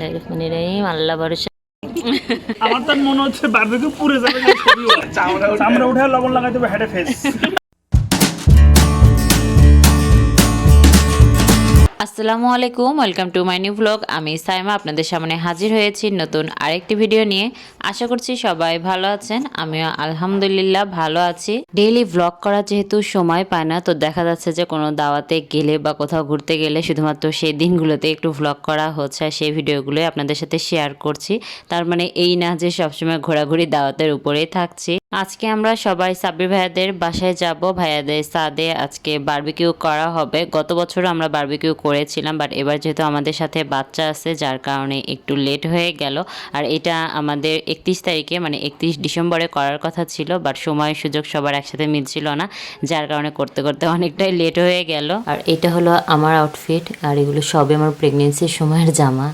বিসমিল্লাহির রহমানির রহিম আল্লাহ ভরসা। আমার তো মনে হচ্ছে বারবিকিউ পুড়ে যাবে না ছবি চামড়া উঠে লবণ লাগাই দেবে হেডে ফেস আসসালামু আলাইকুম, welcome to my new blog. আমি সাইমা, আপনাদের সামনে হাজির হয়েছি নতুন আরেকটি ভিডিও নিয়ে। আশা করছি সবাই ভালো আছেন, আমিও আলহামদুলিল্লাহ ভালো আছি। ডেইলি ব্লগ করা যেহেতু সময় পায় না, তো দেখা যাচ্ছে যে কোনো দাওয়াতে গেলে বা কোথাও ঘুরতে গেলে শুধুমাত্র সেই দিনগুলোতে একটু ব্লগ করা হচ্ছে সেই ভিডিওগুলোই আপনাদের সাথে শেয়ার করছি। তার মানে এই না যে সবসময় ঘোরাঘুরি দাওয়াতের উপরেই থাকছি। আজকে আমরা সবাই সাব্বির ভাইয়াদের বাসায় যাব। ভাইয়াদের সাদে আজকে বার্বিকিউ করা হবে। গত বছর আমরা বারবিকিউ করেছিলাম বাট এবার যেহেতু আমাদের সাথে বাচ্চা আছে, যার কারণে একটু লেট হয়ে গেল। আর এটা আমাদের একত্রিশ তারিখে মানে একত্রিশ ডিসেম্বরে করার কথা ছিল বাট সময় সুযোগ সবার একসাথে মিলছিল না, যার কারণে করতে করতে অনেকটাই লেট হয়ে গেল। আর এটা হলো আমার আউটফিট আর এগুলো সবে আমার প্রেগনেন্সির সময়ের জামা,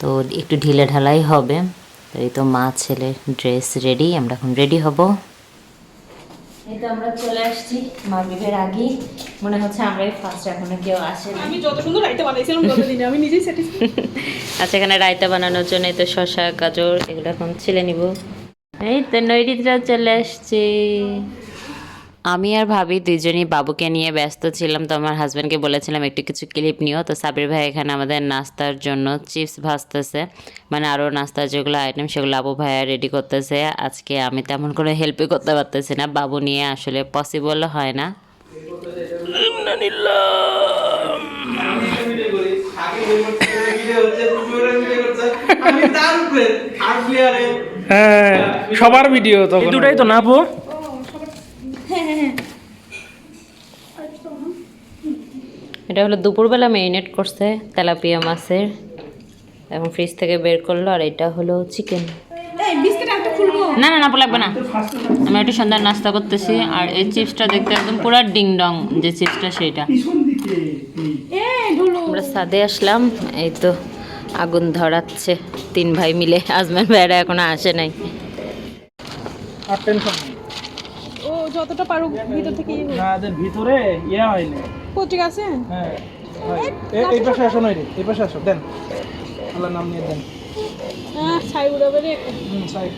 তো একটু ঢিলে ঢালাই হবে। এই তো মা ছেলে ড্রেস রেডি আমরা এখন রেডি হব। এই তো আমরা চলে আসছি মাগরিবের আগে। মনে হচ্ছে আমরাই ফার্স্ট এখনও কেউ আসে আমি যত সুন্দর রাইতে বানাইছিলাম ততদিনে আমি নিজেই স্যাটিসফাই আচ্ছা এখানে রায়তা বানানোর জন্য এই তো শশা গাজর এগুলো এখন ছিলে নিব। এই তো নৈরিতরা চলে আসছে। আমি আর ভাবি দুজনেই বাবুকে নিয়ে ব্যস্ত ছিলাম তো আমার হাজব্যান্ডকে বলেছিলাম একটু কিছু ক্লিপ নিও। তো সাবির ভাই এখানে আমাদের নাস্তার জন্য চিপস ভাজতেছে। মানে আরও নাস্তার যেগুলো আইটেম সেগুলো আবু ভাইয়া রেডি করতেছে। আজকে আমি তেমন করে হেল্পই করতে পারতেছি না। বাবু নিয়ে আসলে পসিবল হয় না। হ্যাঁ সবার ভিডিও তো দুটাই তো না আপু এটা হলো দুপুরবেলা মেরিনেট করছে তেলাপিয়া মাছের এবং ফ্রিজ থেকে বের করল আর এটা হলো চিকেন না না না লাগবে না। আমি একটু সন্ধ্যার নাস্তা করতেছি আর এই চিপসটা দেখতে একদম পুরো ডিং ডং যে চিপসটা ঢুলো। আমরা সাদে আসলাম এই তো আগুন ধরাচ্ছে তিন ভাই মিলে। আজমান ভাইরা এখনও আসে নাই। আর টেনশন ও যতটা পারুক ভিতর থেকে ইয়ে না এদের ভিতরে ইয়ে হয়নি। পত্রিকা আছে? হ্যাঁ এই পাশে আসো নয় রে এই পাশে আসো দেন। আল্লাহ নাম নিয়ে দেন। হ্যাঁ ছাই উড়াবে রে। হুম, সাইড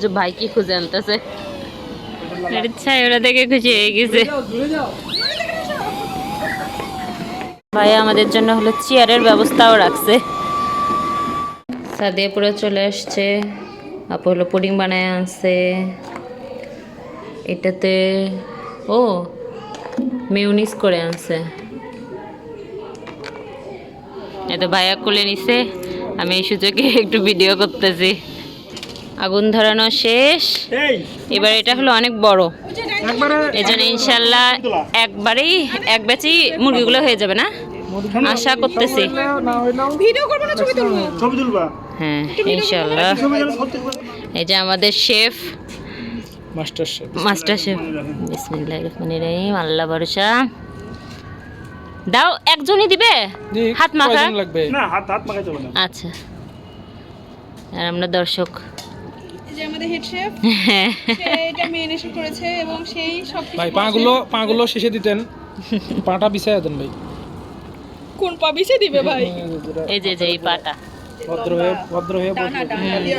যে ভাই কি খুঁজে আনতেছে? ইচ্ছা ওরা দেখে খুশি হয়ে গেছে। যাও, ভাই আমাদের জন্য হলো চেয়ারের ব্যবস্থাও রাখছে। সাদিয়া পুরো চলে আসছে। আপু হলো পুডিং বানায় আনছে এটাতে ও মেউনিস করে আনছে এত ভাইয়া কোলে নিছে আমি এই সুযোগে একটু ভিডিও করতেছি। আগুন ধরানো শেষ। এবার এটা হলো অনেক বড়। এই জন্য ইনশাল্লাহ একবারেই এক ব্যাচই মুরগিগুলো হয়ে যাবে না? আশা করতেছি। ভিডিও করব না ছবি তুলবো? ছবি তুলবা। হ্যাঁ ইনশাল্লাহ এই যে আমাদের chef master chef master chef বিসমিল্লাহির রহমানির রহিম আল্লাহ ভরসা দাও একজনই দিবে হাত মাখা লাগবে না হাত হাত মাখাই চলে না আচ্ছা আর আমরা দর্শক যে আমাদের হেড শেফ হ্যাঁ এটা মেরিনেশন করেছে এবং সেই সব ভাই পাগুলো পাগুলো শেষে দিতেন পাটা দেন ভাই কোন পা বিছে দিবে ভাই এই যে যে এই পাটা ভদ্র হয়ে ভদ্র হয়ে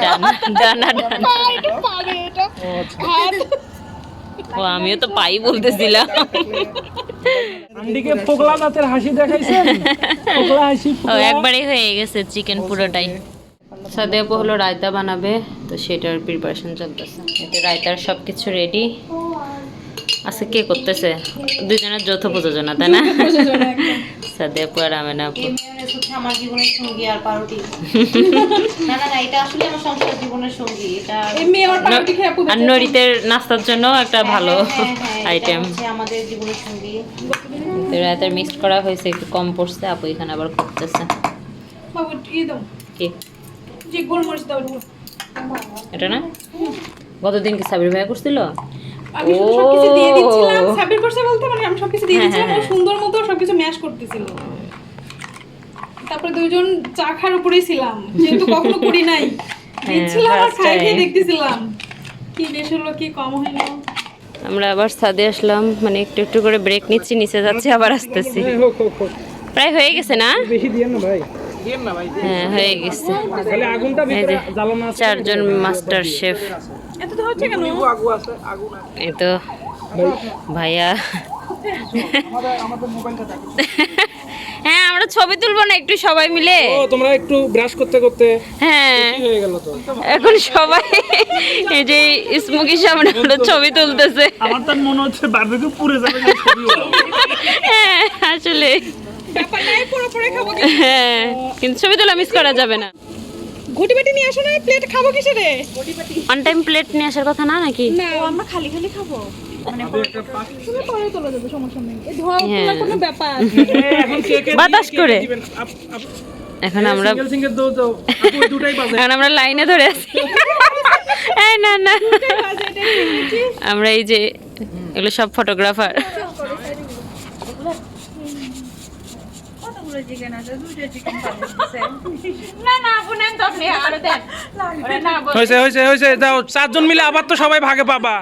ডানা ডানা। ও আমিও তো পাই বলতেছিলাম। আন্ডিকে পোকলা দাঁতের হাসি দেখাইছেন? হাসি ও একবারই হয়ে গেছে চিকেন পুরোটাই। সাদেপো হলো রায়তা বানাবে। তো সেটার প্রিপারেশন চলতেছে। এতে রায়তার সব কিছু রেডি আচ্ছা কে করতেছে? দুজনের যৌথ প্রযোজনা তাই না? সাদেপু আর আমেনা আপু আমার জীবনের সঙ্গী আর পাউরুটি না না না এটা আসলে আমার সংসার জীবনের সঙ্গী এটা এই মেয়ে আমার পাউরুটি খেয়ে আপু আর নরিতের নাস্তার জন্য একটা ভালো হ্যাঁ, হ্যাঁ, এটা আইটেম হচ্ছে আমাদের জীবনের সঙ্গী। রায়তার মিক্সড করা হয়েছে একটু কম পড়ছে আপু এখানে আবার করতেছে বাবু ইয়ে দাও। কি? যে গোলমরিচ দাও। এটা না? গতদিন কি সাবির ভাইয়া করছিল? আমি সবকিছু দিয়ে দিচ্ছিলাম ও। সাবির করছে বলতে মানে আমি সবকিছু দিয়ে হ্যাঁ, দিচ্ছিলাম হ্যাঁ, সুন্দর মতো সবকিছু ম্যাশ করতেছিল। তারপরে দুইজন চা খাওয়ার উপরেই ছিলাম যেহেতু কখনো করি নাই। হ্যাঁ, দিচ্ছিলাম আর খাই খেয়ে দেখতেছিলাম। কি বেশ হলো কি কম হলো আমরা আবার ছাদে আসলাম মানে একটু একটু করে ব্রেক নিচ্ছি নিচে যাচ্ছি আবার আসতেছি। হোক প্রায় হয়ে গেছে না? বেশি দিয়ে না ভাই? দিয়েন না ভাই হ্যাঁ হয়ে গেছে চারজন মাস্টার শেফ এত তো হচ্ছে কেন? আগু আছে আগুন আছে। এই তো ভাইয়া। হ্যাঁ আমরা ছবি তুলবো না একটু সবাই মিলে। ও তোমরা একটু ব্রাশ করতে করতে হ্যাঁ। হয়ে গেল তো এখন সবাই এই যে স্মোকির সামনে হলো ছবি তুলতেছে। আমার তো মনে হচ্ছে বারবিকিউ পুড়ে যাবে। হ্যাঁ আসলে। পুরো পুরো হ্যাঁ কিন্তু ছবি তোলা মিস করা যাবে না। ঘটি বাটি নিয়ে আসো না প্লেট খাব কিসে রে অন টাইম প্লেট নিয়ে আসার কথা না নাকি? না আমরা খালি খালি খাব। মানে হ্যাঁ। তোলার কোনো ব্যাপার এখন কে কে বাতাস করে। এখন আমরা এখন আমরা লাইনে ধরে আছি। না না। আমরা এই যে এগুলো সব ফটোগ্রাফার চারজন মিলে আবার তো সবাই ভাগে পাবা।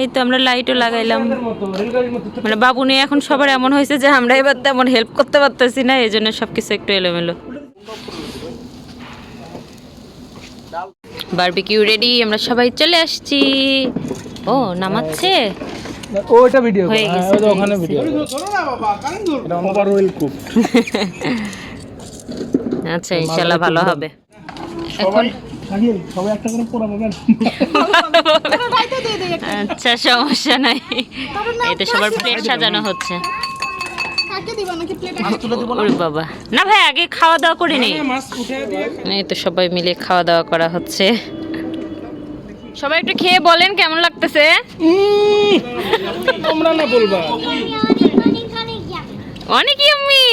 এই তো আমরা লাইটও লাগাইলাম। মতো রেলগাড়ির মতো মানে বাবু নিয়ে এখন সবার এমন হয়েছে যে আমরা এবার তেমন হেল্প করতে পারতেছি না এই জন্য সবকিছু একটু এলোমেলো। বারবিকিউ রেডি আমরা সবাই চলে আসছি। ও নামাচ্ছে? ভিডিও হয়ে গেছে, হয়ে ওখানে ভিডিও আচ্ছা ইনশাল্লাহ ভালো হবে। শাকিল সবাই একটা করে পোড়া পাবেন আচ্ছা সমস্যা নাই। এই তো সবার প্লেট সাজানো হচ্ছে। কাকে দিবা নাকি প্লেট ওরে বাবা। না ভাই আগে খাওয়া দাওয়া করে দিয়ে এই তো সবাই মিলে খাওয়া দাওয়া করা হচ্ছে। সবাই একটু খেয়ে বলেন কেমন লাগতেছে? তোমরা না বলবা। অনেক ইয়াম্মি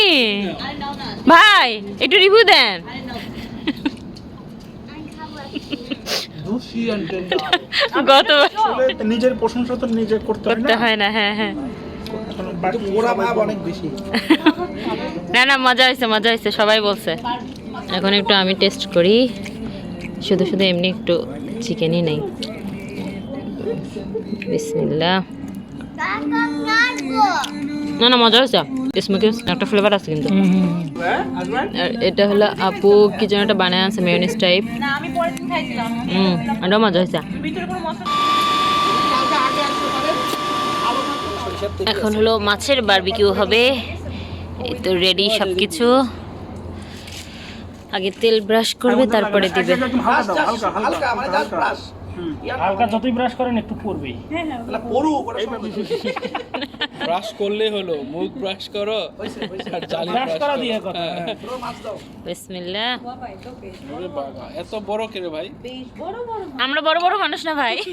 ভাই একটু রিভিউ দেন। গত নিজের প্রশংসা তো নিজে করতে হয় করতে না? হয় না হ্যাঁ হ্যাঁ। বাকি ওরা ভাব অনেক বেশি। না না মজা হয়েছে মজা হয়েছে সবাই বলছে। এখন একটু আমি টেস্ট করি। শুধু শুধু এমনি একটু চিকেনই নেই। বিসমিল্লাহ। না না মজা হয়েছে স্মোকি একটা ফ্লেভার আছে কিন্তু। আর এটা হলো আপু কি যেন একটা বানায় আছে মেয়নিস টাইপ না আমি পরের হুম এটাও মজা হয়েছে। ভিতরে কোনো মশলা এখন হলো মাছের বারবিকিউ হবে। এই তো রেডি সব কিছু আগে তেল ব্রাশ করবে তারপরে দিবে। হালকা যতই ব্রাশ করেন একটু পড়বেই ব্রাশ করলে হলো মুখ ব্রাশ করো ব্রাশ করা দিয়ে কথা। বিসমিল্লাহ। এত বড় কেন ভাই? আমরা বড় বড় মানুষ না ভাই?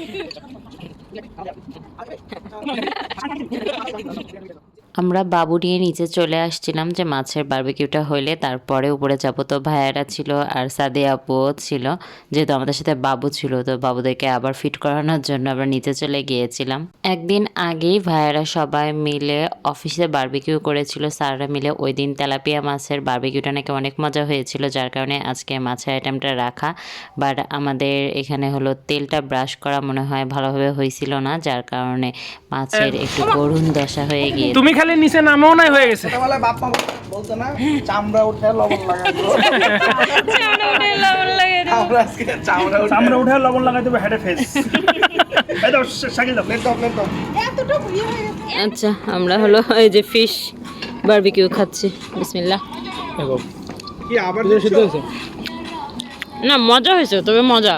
আমরা বাবু নিয়ে নিচে চলে আসছিলাম যে মাছের বারবিকিউটা হইলে, তারপরে উপরে যাব তো ভাইয়ারা ছিল আর সাদে আপুও ছিল, যেহেতু আমাদের সাথে বাবু ছিল, তো বাবুদেরকে আবার ফিট করানোর জন্য আমরা নিচে চলে গিয়েছিলাম। একদিন আগেই ভাইয়ারা সবাই মিলে অফিসে বারবিকিউ করেছিল, স্যাররা মিলে ওই দিন তেলাপিয়া মাছের বারবিকিউটা নাকি অনেক মজা হয়েছিল, যার কারণে আজকে মাছের আইটেমটা রাখা। বাট আমাদের এখানে হলো তেলটা ব্রাশ করা মনে হয় ভালোভাবে হয়েছিল না যার কারণে মাছের একটু করুণ দশা হয়ে গিয়ে তুমি খালি নিচে নামও নাই হয়ে গেছে। ছোটবেলায় বাপ মা বলতো না চামড়া উঠে লবণ লাগাতো আমরা আজকে চামড়া উঠে চামড়া উঠে লবণ লাগাই দেবো হেডে ফেস এই শাকিল দাও। প্লেট দাও প্লেট দাও। এতটা হয়ে গেছে। আচ্ছা আমরা হলো এই যে ফিশ বারবিকিউ খাচ্ছি। বিসমিল্লাহ। কি আবার সিদ্ধ হয়েছে। না মজা হয়েছে তবে মজা।